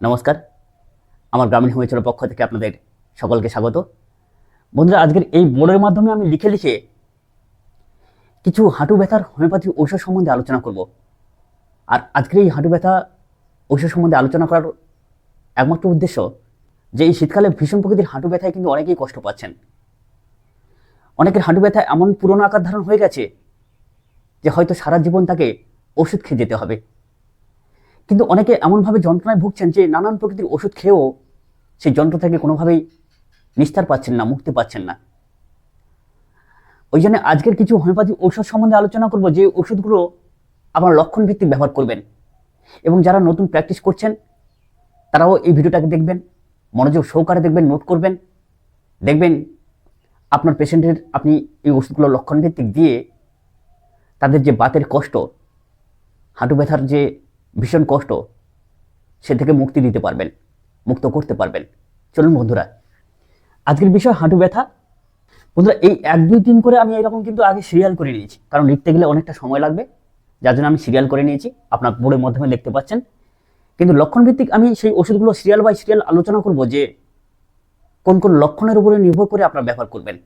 নমস্কার। আমার গ্রামীণ হিমেচলের পক্ষ থেকে আপনাদের সকলকে স্বাগত। বন্ধুরা, আজকের এই বোর্ডের মাধ্যমে আমি লিখে লিখে কিছু হাঁটু ব্যথার হোমিওপ্যাথি ঔষধ সম্বন্ধে আলোচনা করব। আর আজকের এই হাঁটু ব্যথা ঔষধ সম্বন্ধে আলোচনা করার একমাত্র উদ্দেশ্য যে এই শীতকালে ভীষণ প্রকৃতির হাঁটু ব্যথায় কিন্তু অনেকেই কষ্ট পাচ্ছেন। অনেকের হাঁটু ব্যথা এমন পুরনো আকার ধারণ হয়ে গেছে যে হয়তো সারা জীবন তাকে ওষুধ খেয়ে যেতে হবে। কিন্তু অনেকে এমনভাবে যন্ত্রণায় ভুগছেন যে নানান প্রকৃতির ওষুধ খেয়েও সেই যন্ত্র থেকে কোনোভাবেই নিস্তার পাচ্ছেন না, মুক্তি পাচ্ছেন না। ওই জন্য আজকের কিছু হোমিওপ্যাথি ঔষধ সম্বন্ধে আলোচনা করব যে ওষুধগুলো আপনার লক্ষণ ভিত্তিক ব্যবহার করবেন এবং যারা নতুন প্র্যাকটিস করছেন, তারাও এই ভিডিওটাকে দেখবেন, মনোযোগ সহকারে দেখবেন, নোট করবেন। দেখবেন আপনার পেশেন্টের আপনি এই ওষুধগুলো লক্ষণ ভিত্তিক দিয়ে তাদের যে বাতের কষ্ট, হাঁটু ব্যথার যে ভীষণ কষ্ট। সে থেকে মুক্তি দিতে পারবেন, মুক্ত করতে পারবেন। চলুন বন্ধুরা, আজকের বিষয় হাঁটু ব্যথা। বন্ধুরা, এই এক, দুই দিন করে আমি এরকম কিন্তু আগে সিরিয়াল করে নিয়েছি, কারণ লিখতে গেলে অনেকটা সময় লাগবে। যার জন্য আমি সিরিয়াল করে নিয়েছি, আপনার বোর্ডের মাধ্যমে দেখতে পাচ্ছেন। কিন্তু লক্ষণ ভিত্তিক আমি সেই ওষুধগুলো সিরিয়াল বাই সিরিয়াল আলোচনা করব যে কোন কোন লক্ষণের উপরে নির্ভর করে আপনারা ব্যবহার করবেন।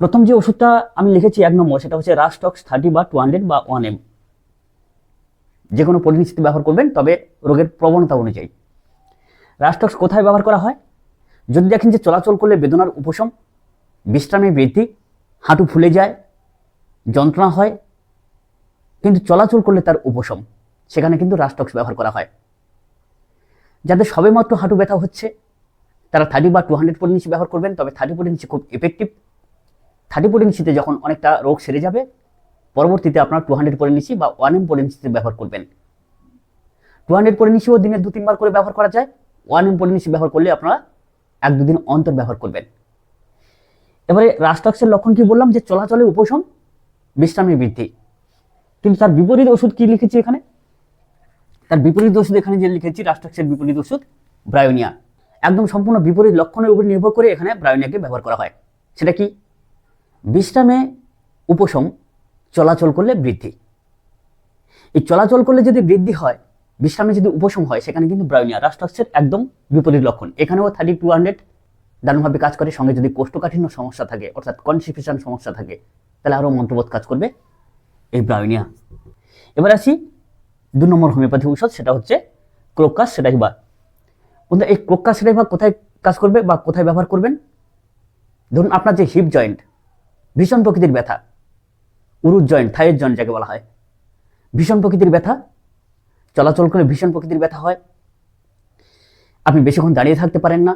প্রথম যে ওষুধটা আমি লিখেছি এক নম্বর, সেটা হচ্ছে রাস্টক্স থার্টি বা টু হান্ড্রেড বা ওয়ান এম যে কোনো পরিস্থিতি ব্যবহার করবেন, তবে রোগের প্রবণতা অনুযায়ী। রাস্টক্স কোথায় ব্যবহার করা হয়? যদি দেখেন যে চলাচল করলে বেদনার উপশম, বিশ্রামে বৃদ্ধি, হাঁটু ফুলে যায়, যন্ত্রণা হয়, কিন্তু চলাচল করলে তার উপশম, সেখানে কিন্তু রাস্টক্স ব্যবহার করা হয়। যাদের সবেমাত্র হাঁটু ব্যথা হচ্ছে, তারা থার্টি বা টু হান্ড্রেড পরিনিশি ব্যবহার করবেন, তবে থার্টি পরিনিশি খুব এফেক্টিভ থার্টি পরিনিশিতে যখন অনেকটা রোগ সেরে যাবে পরবর্তীতে আপনার টু হান্ড্রেড পরিনিশি বা ওয়ান এম পরিনিশিতে ব্যবহার করবেন। টু হান্ড্রেড পরিনিশিও দিনে দু, তিনবার করে ব্যবহার করা যায়। ওয়ান এম পরিনিশি ব্যবহার করলে আপনারা এক, দুদিন অন্তর ব্যবহার করবেন। এবারে রাস্টক্সের লক্ষণ কি বললাম? যে চলাচলে উপশম বিশ্রামে বৃদ্ধি। কিন্তু তার বিপরীত ওষুধ কি লিখেছি এখানে? তার বিপরীত ওষুধ এখানে যে লিখেছি রাস্টক্সের বিপরীত ওষুধ, ব্রায়োনিয়া। একদম সম্পূর্ণ বিপরীত লক্ষণের উপর নির্ভর করে এখানে ব্রায়োনিয়াকে ব্যবহার করা হয়। সেটা কি? বিশ্রামে উপশম চলাচল করলে বৃদ্ধি। এই চলাচল করলে যদি বৃদ্ধি হয় বিশ্রামে যদি উপশম হয়, সেখানে কিন্তু ব্রায়োনিয়া রাস্টক্সের একদম বিপরীত লক্ষণ। এখানেও থার্টি টু হান্ড্রেড দারুণভাবে কাজ করে, সঙ্গে যদি কোষ্ঠকাঠিন্য সমস্যা থাকে, অর্থাৎ কনস্টিপেশন সমস্যা থাকে, তাহলে আরও মন্ত্রবোধ কাজ করবে এই ব্রায়োনিয়া। এবার আসি দু নম্বর হোমিওপ্যাথি ঔষধ, সেটা হচ্ছে ক্রোকাস সেটাইবা বন্ধু এই ক্রোকাস সেটাইবা কোথায় কাজ করবে বা কোথায় ব্যবহার করবেন? ধরুন, আপনার যে হিপ জয়েন্ট ভীষণ প্রকৃতির ব্যথা উরুজ জয়েন্ট থাইয়ের জয়েন্ট যাকে বলা হয়। ভীষণ প্রকৃতির ব্যথা, চলাচল করে ভীষণ প্রকৃতির ব্যথা হয়। আপনি বেশিক্ষণ দাঁড়িয়ে থাকতে পারেন না।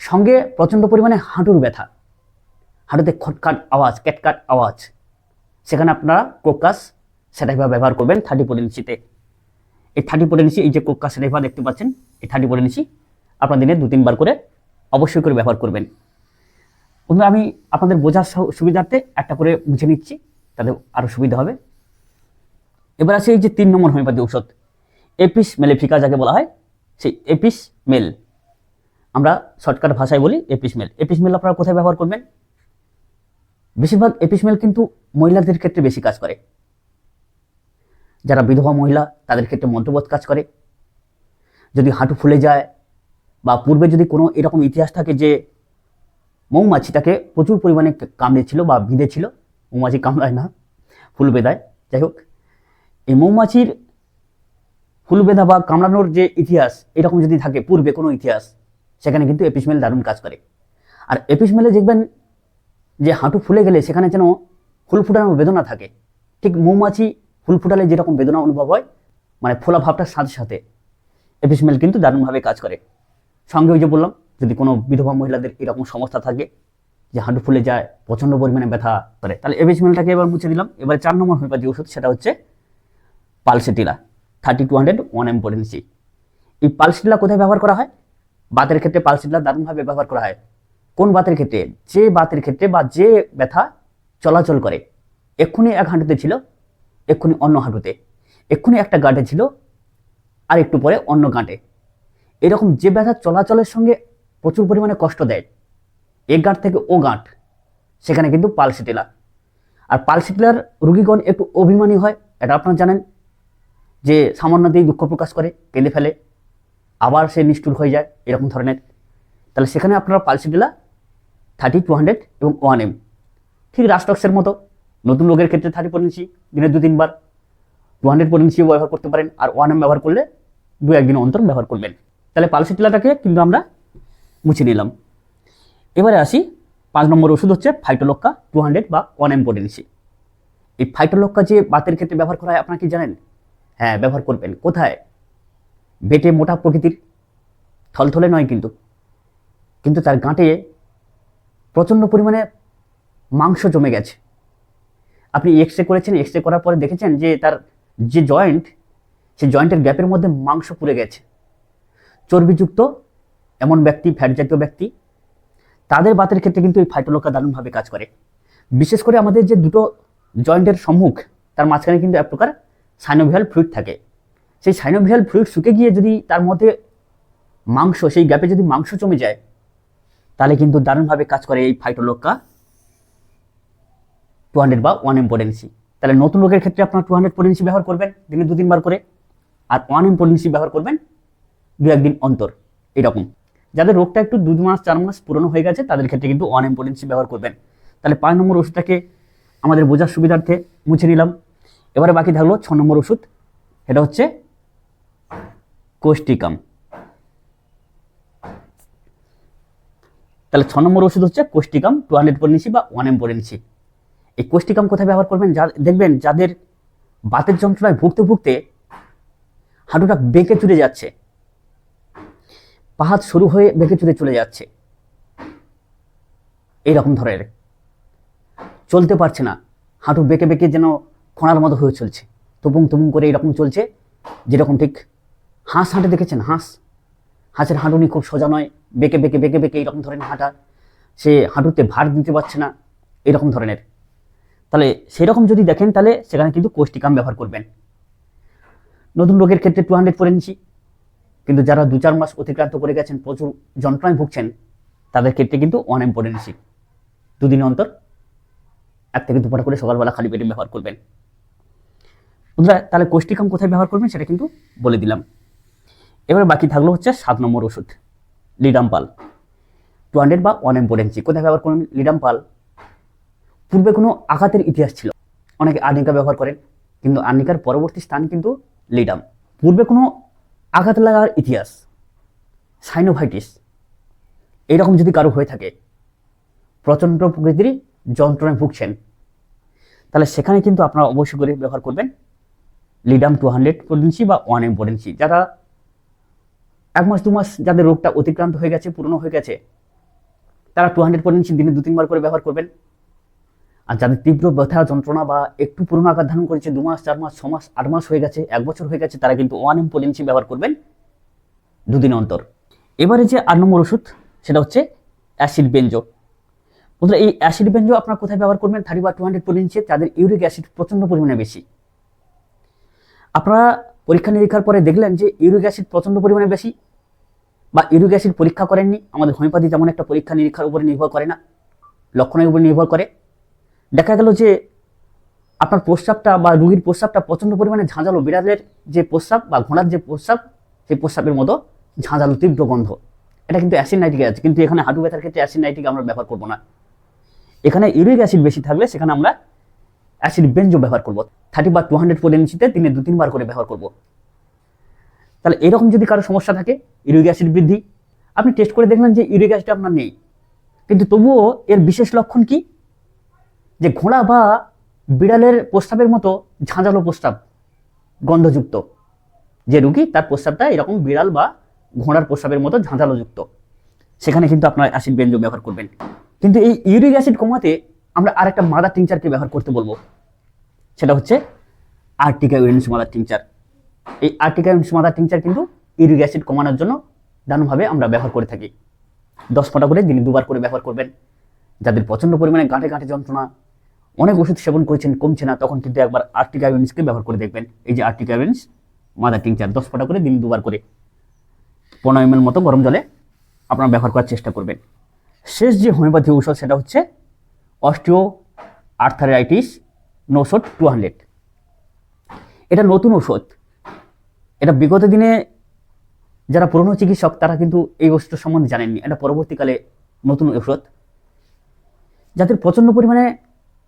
সঙ্গে প্রচণ্ড পরিমাণে হাঁটুর ব্যথা। হাঁটুতে খটকাট আওয়াজ, ক্যাটকাট আওয়াজ। সেখানে আপনারা কোকাস সেটাইভা ব্যবহার করবেন থার্টি পোটেন্সিতে এই থার্টি পোটেন্সি এই যে কোকাস সেটাইভা দেখতে পাচ্ছেন, এই থার্টি পোটেন্সি আপনার দিনে দু তিনবার করে অবশ্যই করে ব্যবহার করবেন। আমি আপনাদের বোঝার সুবিধার্থে একটা করে বুঝে নিচ্ছি। তাদের আরও সুবিধা হবে। এবার আছে এই যে তিন নম্বর হোমিওপ্যাথি ঔষধ। এপিস মেলেফিকা যাকে বলা হয়, সেই এপিস মেল। আমরা শর্টকাট ভাষায় বলি এপিস মেল। এপিস মেল আপনারা কোথায় ব্যবহার করবেন? বেশিরভাগ এপিস মেল কিন্তু মহিলাদের ক্ষেত্রে বেশি কাজ করে। যারা বিধবা মহিলা, তাদের ক্ষেত্রে মন্ত্রবোধ কাজ করে। যদি হাঁটু ফুলে যায় বা পূর্বে যদি কোনো এরকম ইতিহাস থাকে যে মৌমাছি তাকে প্রচুর পরিমাণে কামড়েছিল বা বিঁধেছিল মৌমাছি কামড়ায় না, ফুল বেঁধায়। যাই হোক, এই মৌমাছির ফুল বেঁধা বা কামড়ানোর যে ইতিহাস, এরকম যদি থাকে, পূর্বে কোনো ইতিহাস, সেখানে কিন্তু এপিসমেল দারুণ কাজ করে। আর এপিসমেলে দেখবেন যে হাঁটু ফুলে গেলে সেখানে যেন ফুল ফুটানোর বেদনা থাকে। ঠিক মৌমাছি ফুল ফুটালে যেরকম বেদনা অনুভব হয় মানে ফোলা ভাবটার সাথে সাথে এপিসমেল কিন্তু দারুণভাবে কাজ করে। সঙ্গে ওই যে বললাম, যদি কোনো বিধবা মহিলাদের এরকম সমস্যা থাকে যে হাঁটু ফুলে যায়, প্রচণ্ড পরিমাণে ব্যথা করে। তাহলে এপিসমেলটাকে এবার মুছে দিলাম। এবার চার নম্বর হোমিওপ্যাথি ওষুধ, সেটা হচ্ছে pulsatilla thirty two hundred one M potency এই পালসেটিলা কোথায় ব্যবহার করা হয়? বাতের ক্ষেত্রে পালসেটিলা দারুণভাবে ব্যবহার করা হয়। কোন বাতের ক্ষেত্রে? যে বাতের ক্ষেত্রে বা যে ব্যথা চলাচল করে। এক্ষুনি এক হাঁটুতে ছিল, এক্ষুনি অন্য হাঁটুতে। এক্ষুনি একটা গাঁটে ছিল আর একটু পরে অন্য গাঁটে। এরকম যে ব্যথা চলাচলের সঙ্গে প্রচুর পরিমাণে কষ্ট দেয় এ গাঁট থেকে ও গাঁট সেখানে কিন্তু পালসিটিলা আর পালসিটিলার রুগীগণ একটু অভিমানী হয়, এটা আপনারা জানেন, যে সামান্যতেই দুঃখ প্রকাশ করে, কেঁদে ফেলে, আবার সে নিষ্ঠুর হয়ে যায়, এরকম ধরনের। তাহলে সেখানে আপনারা পালসিডিলা থার্টি টু হান্ড্রেড এবং ওয়ান এম ঠিক রাস্টক্সের মতো, নতুন রোগের ক্ষেত্রে থার্টি পটেন্সি দিনে দু তিনবার টু হান্ড্রেড পটেন্সিও ব্যবহার করতে পারেন, আর ওয়ান এম ব্যবহার করলে দু একদিন অন্তর ব্যবহার করবেন। তাহলে পালসিটিলাটাকে কিন্তু আমরা মুছে নিলাম। এবারে আসি, পাঁচ নম্বর ওষুধ হচ্ছে ফাইটোলক্কা টু হান্ড্রেড বা ওয়ান এম পটেন্সি এই ফাইটোলক্কা যে বাতের ক্ষেত্রে ব্যবহার করা হয়, আপনারা কি জানেন? হ্যাঁ ব্যবহার করবেন। কোথায়? বেটে মোটা প্রকৃতির, থলথলে নয় কিন্তু। কিন্তু তার গাঁটে প্রচণ্ড পরিমাণে মাংস জমে গেছে। আপনি এক্স রে করেছেন এক্স রে করার পরে দেখেছেন যে তার যে জয়েন্ট সে জয়েন্টের গ্যাপের মধ্যে মাংস পুড়ে গেছে। চর্বিযুক্ত এমন ব্যক্তি ফ্যাট জাতীয় ব্যক্তি তাদের বাতের ক্ষেত্রে কিন্তু এই ফাইটোলোকা দারুণভাবে কাজ করে। বিশেষ করে আমাদের যে দুটো জয়েন্টের সম্মুখ, তার মাঝখানে কিন্তু এক প্রকার সাইনোভিয়াল ফ্লুইড থাকে। সেই সাইনোভিয়াল ফ্লুইড শুকে গিয়ে যদি তার মধ্যে মাংস, সেই গ্যাপে যদি মাংস জমে যায়, তাহলে কিন্তু দারুণভাবে কাজ করে এই ফাইটোলোকা টু হান্ড্রেড বা ওয়ান এম পোটেন্সি তাহলে নতুন রোগের ক্ষেত্রে আপনার টু হান্ড্রেড পোটেন্সি ব্যবহার করবেন, দিনে দু তিনবার করে, আর ওয়ান এম পোটেন্সি ব্যবহার করবেন দু একদিন অন্তর, এরকম। যাদের রোগটা একটু দু মাস, চার মাস পুরনো হয়ে গেছে, তাদের ক্ষেত্রে কিন্তু ওয়ান এম পোটেন্সি ব্যবহার করবেন। তাহলে পাঁচ নম্বর ওষুধটাকে আমাদের বোঝার সুবিধার্থে মুছে নিলাম। এবারে বাকি থাকল ছ নম্বর ওষুধ এটা হচ্ছে কোষ্টিকাম। তাহলে ছ নম্বর ওষুধ হচ্ছে কোষ্টিকাম টু হান্ড্রেড পোটেন্সি বা ওয়ান এম পোটেন্সি এই কোষ্টিকাম কোথায় ব্যবহার করবেন? যা, দেখবেন যাদের বাতের যন্ত্রণায় ভুগতে ভুগতে হাঁটুটা বেঁকে চুরে যাচ্ছে। পাহাড় শুরু হয়ে বেঁকে চুরে চলে যাচ্ছে। এইরকম ধরনের। চলতে পারছে না। হাঁটু বেঁকে বেঁকে যেন খোঁড়ার মতো হয়ে চলছে। তুপুং তুপুং করে এরকম চলছে, যেরকম ঠিক হাঁস হাঁটে দেখেছেন? হাঁস। হাঁসের হাঁটুনি খুব সোজা নয়। বেঁকে বেঁকে বেঁকে বেঁকে এইরকম ধরনের হাঁটা। সে হাঁটুতে ভার দিতে পারছে না। এরকম ধরনের। তাহলে সেরকম যদি দেখেন, তাহলে সেখানে কিন্তু কোষ্টিকাম ব্যবহার করবেন। নতুন রোগের ক্ষেত্রে টু হান্ড্রেড করে নিচ্ছি কিন্তু যারা দু চার মাস অতিক্রান্ত করে গেছেন, প্রচুর যন্ত্রণায় ভুগছেন, তাদের ক্ষেত্রে কিন্তু অন ইম্পর্টেন্সি দুদিন অন্তর এক থেকে দুপাটা করে সকালবেলা খালি পেটে ব্যবহার করবেন। বন্ধুরা, তাহলে কোষ্টিকাম কোথায় ব্যবহার করবেন সেটা কিন্তু বলে দিলাম। এবার বাকি থাকল হচ্ছে সাত নম্বর ওষুধ, লিডাম্পাল। টু হান্ড্রেড বা ওয়ান ইম্পর্টেন্সি কোথায় ব্যবহার করবেন? লিডাম্পাল। পূর্বে কোনো আঘাতের ইতিহাস ছিল। অনেকে আর্নিকা ব্যবহার করেন, কিন্তু আর্নিকার পরবর্তী স্থান কিন্তু লিডাম। পূর্বে কোনো আঘাত লাগার ইতিহাস সাইনোভাইটিস এরকম যদি কারও হয়ে থাকে, প্রচণ্ড প্রকৃতির যন্ত্রণায় ভুগছেন, তাহলে সেখানে কিন্তু আপনারা অবশ্যই করে ব্যবহার করবেন লিডাম টু হান্ড্রেড পোটেন্সি বা ওয়ান এম পোটেন্সি যারা এক মাস, দু মাস যাদের রোগটা অতিক্রান্ত হয়ে গেছে, পুরনো হয়ে গেছে, তারা টু হান্ড্রেড পোটেন্সি দিনে দু তিনবার করে ব্যবহার করবেন। আর যাদের তীব্র ব্যথা যন্ত্রণা বা একটু পুরনো আকার ধারণ করেছে, দু মাস, চার মাস, ছ মাস, আট মাস হয়ে গেছে, এক বছর হয়ে গেছে, তারা কিন্তু ওয়ান এম পোলেন্সি ব্যবহার করবেন দুদিন অন্তর। এবারে যে আট নম্বর ওষুধ, সেটা হচ্ছে অ্যাসিড বেঞ্জো বন্ধুরা, এই অ্যাসিড বেঞ্জো আপনারা কোথায় ব্যবহার করবেন? থার্টি বা টু হান্ড্রেড পোলেন্সি যাদের ইউরিক অ্যাসিড প্রচণ্ড পরিমাণে বেশি। আপনারা পরীক্ষা নিরীক্ষার পরে দেখলেন যে ইউরিক অ্যাসিড প্রচণ্ড পরিমাণে বেশি বা ইউরিক অ্যাসিড পরীক্ষা করেননি। আমাদের হোমিওপ্যাথি যেমন একটা পরীক্ষা নিরীক্ষার উপরে নির্ভর করে না, লক্ষণের উপর নির্ভর করে। দেখা গেল যে আপনার প্রস্রাবটা বা রুগীর প্রস্রাবটা প্রচণ্ড পরিমাণে ঝাঁঝালো, বিড়ালের যে প্রস্রাব বা ঘোড়ার যে প্রস্রাব, সেই প্রস্রাবের মতো ঝাঁঝালো, তীব্র গন্ধ। এটা কিন্তু অ্যাসিড নাইট্রিক আছে কিন্তু এখানে হাঁটু ব্যথার ক্ষেত্রে অ্যাসিড নাইট্রিক আমরা ব্যবহার করব না। এখানে ইউরিক অ্যাসিড বেশি থাকলে সেখানে আমরা অ্যাসিড বেঞ্জো ব্যবহার করব। থার্টি বা টু হান্ড্রেড পোটেন্সিতে দিনে দু তিনবার করে ব্যবহার করব। তাহলে এরকম যদি কারও সমস্যা থাকে ইউরিক অ্যাসিড বৃদ্ধি, আপনি টেস্ট করে দেখলেন যে ইউরিক অ্যাসিড আপনার নেই। কিন্তু তবুও এর বিশেষ লক্ষণ কি? যে ঘোড়া বা বিড়ালের প্রস্তাবের মতো ঝাঁঝালো প্রস্তাব গন্ধযুক্ত। যে রুগী তার প্রস্তাবটা এরকম বিড়াল বা ঘোড়ার প্রস্রাবের মতো ঝাঁঝালো যুক্ত সেখানে কিন্তু আপনার অ্যাসিড বেঞ্জো ব্যবহার করবেন। কিন্তু এই ইউরিক অ্যাসিড কমাতে আমরা আরেকটা মাদার টিংচারকে ব্যবহার করতে বলব। সেটা হচ্ছে আর্টিকা ইউরেন্স মাদার টিংচার এই আর্টিকা ইউরেন্স মাদার টিংচার কিন্তু ইউরিক অ্যাসিড কমানোর জন্য দারুণভাবে আমরা ব্যবহার করে থাকি। দশ ফোঁটা করে দিনে দুবার করে ব্যবহার করবেন। যাদের প্রচণ্ড পরিমাণে গাঁটে গাঁটে যন্ত্রণা অনেক ওষুধ সেবন করেছেন, কমছে না, তখন কিন্তু একবার আর্টিকা ইউনিসকে ব্যবহার করে দেখবেন। এই যে আর্টিকা ইউনিস মাদার টিংচার দশ ফোঁটা করে দিন দুবার করে। পনেরো এম মতো গরম জলে আপনারা ব্যবহার করার চেষ্টা করবেন। শেষ যে হোমিওপ্যাথি ঔষধ, সেটা হচ্ছে osteoarthritis nosode two hundred. এটা নতুন ওষুধ এটা বিগত দিনে যারা পুরনো চিকিৎসক, তারা কিন্তু এই ওষুধটা সম্বন্ধে জানেননি। এটা পরবর্তীকালে নতুন ওষুধ যাদের প্রচণ্ড পরিমাণে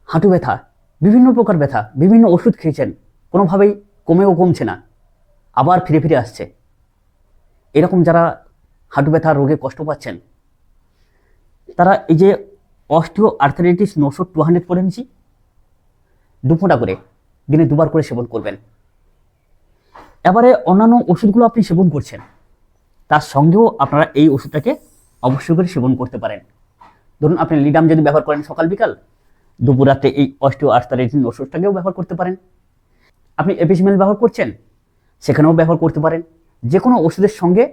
হাঁটু ব্যথা, বিভিন্ন প্রকার ব্যথা, বিভিন্ন ওষুধ খেয়েছেন, কোনোভাবেই কমেও কমছে না, আবার ফিরে ফিরে আসছে। এরকম যারা হাঁটু ব্যথা রোগে কষ্ট পাচ্ছেন, তারা এই যে osteoarthritis nosode two hundred করে দু ফোঁটা করে, দিনে দুবার করে সেবন করবেন। এবারে অন্যান্য ওষুধগুলো আপনি সেবন করছেন, তার সঙ্গেও আপনারা এই ওষুধটাকে অবশ্যই করে সেবন করতে পারেন। ধরুন আপনি লিডাম যদি ব্যবহার করেন সকাল বিকাল দুপুর রাতে এই অস্টিও আর্থারাইটিস ওষুধটাকেও ব্যবহার করতে পারেন। আপনি এপিসিমেল ব্যবহার করছেন, সেখানেও ব্যবহার করতে পারেন। যে কোনো ওষুধের সঙ্গে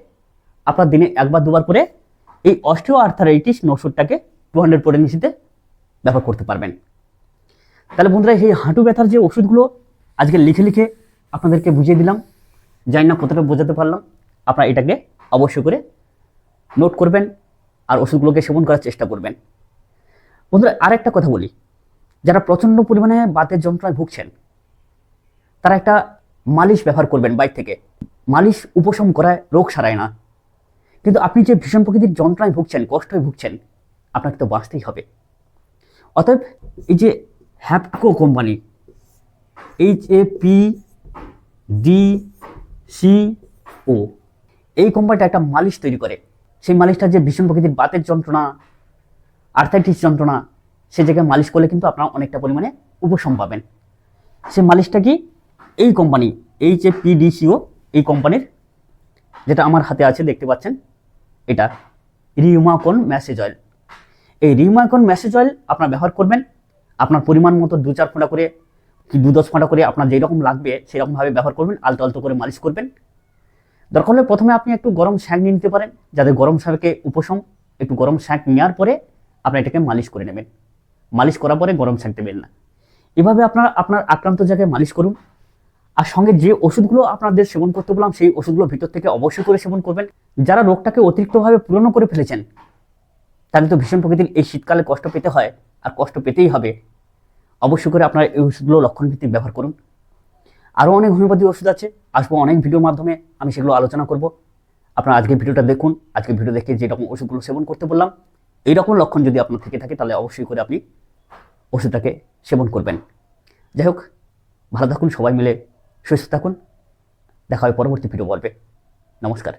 আপনার দিনে একবার, দুবার করে এই অস্টিও আর্থারাইটিস ওষুধটাকে টু হান্ড্রেড পরে নিচিতে ব্যবহার করতে পারবেন। তাহলে বন্ধুরা, এই হাঁটু ব্যথার যে ওষুধগুলো, আজকে লিখে লিখে আপনাদেরকে বুঝিয়ে দিলাম। জানি না কতটা বোঝাতে পারলাম। আপনারা এটাকে অবশ্যই করে নোট করবেন আর ওষুধগুলোকে সেবন করার চেষ্টা করবেন। বন্ধুরা, আরেকটা কথা বলি। যারা প্রচণ্ড পরিমাণে বাতের যন্ত্রণায় ভুগছেন, তারা একটা মালিশ ব্যবহার করবেন বাইর থেকে। মালিশ উপশম করায় রোগ সারায় না। কিন্তু আপনি যে ভীষণ প্রকৃতির যন্ত্রণায় ভুগছেন, কষ্টে ভুগছেন, আপনাকে তো বাঁচতেই হবে। অতএব এই যে হ্যাপকো company, H A P D C O, এই কোম্পানিটা একটা মালিশ তৈরি করে। সেই মালিশটা যে ভীষণ প্রকৃতির বাতের যন্ত্রণা, আর্থাইটিস যন্ত্রণা সে জায়গায় মালিশ করলে কিন্তু আপনারা অনেকটা পরিমাণে উপশম পাবেন। সে মালিশটা কি? এই কোম্পানি এইচ এ পিডিসিও এই কোম্পানির যেটা আমার হাতে আছে, দেখতে পাচ্ছেন? এটা রিউমাকন ম্যাসেজ অয়েল এই রিউমাকন ম্যাসেজ অয়েল আপনার ব্যবহার করবেন, আপনার পরিমাণ মতো দু চার ফোঁটা করে কি দু দশ ফোঁটা করে আপনার যেই রকম লাগবে সেরকমভাবে ব্যবহার করবেন, আলতো আলতো করে মালিশ করবেন। দরকার হলে প্রথমে আপনি একটু গরম শ্যাঁক নিয়ে নিতে পারেন যাদের গরম শ্যাঁকে উপশম একটু গরম শ্যাঁক নেওয়ার পরে আপনি এটাকে মালিশ করে নেবেন। মালিশ করার পরে গরম ছাড়তে দেবেন না। এভাবে আপনার আপনার আক্রান্ত জায়গায় মালিশ করুন। আর সঙ্গে যে ওষুধগুলো আপনাদের সেবন করতে বললাম, সেই ওষুধগুলো ভিতর থেকে অবশ্যই করে সেবন করবেন। যারা রোগটাকে অতিরিক্তভাবে পূরণ করে ফেলেছেন তাহলে তো ভীষণ প্রকৃতির এই শীতকালে কষ্ট পেতে হয়, আর কষ্ট পেতেই হবে। অবশ্যই করে আপনার এই ওষুধগুলো লক্ষণ ভিত্তিক ব্যবহার করুন। আরও অনেক হোমিওপ্যাথি ওষুধ আছে, আসব অনেক ভিডিওর মাধ্যমে, আমি সেগুলো আলোচনা করব। আপনারা আজকে ভিডিওটা দেখুন আজকে ভিডিও দেখে যেরকম ওষুধগুলো সেবন করতে বললাম এই রকম লক্ষণ যদি আপনার থেকে থাকে, তাহলে অবশ্যই করে আপনি ওষুধটাকে সেবন করবেন। যাই হোক, ভালো থাকুন সবাই মিলে, সুস্থ থাকুন। দেখা হয় পরবর্তী ভিডিও বলবে নমস্কার।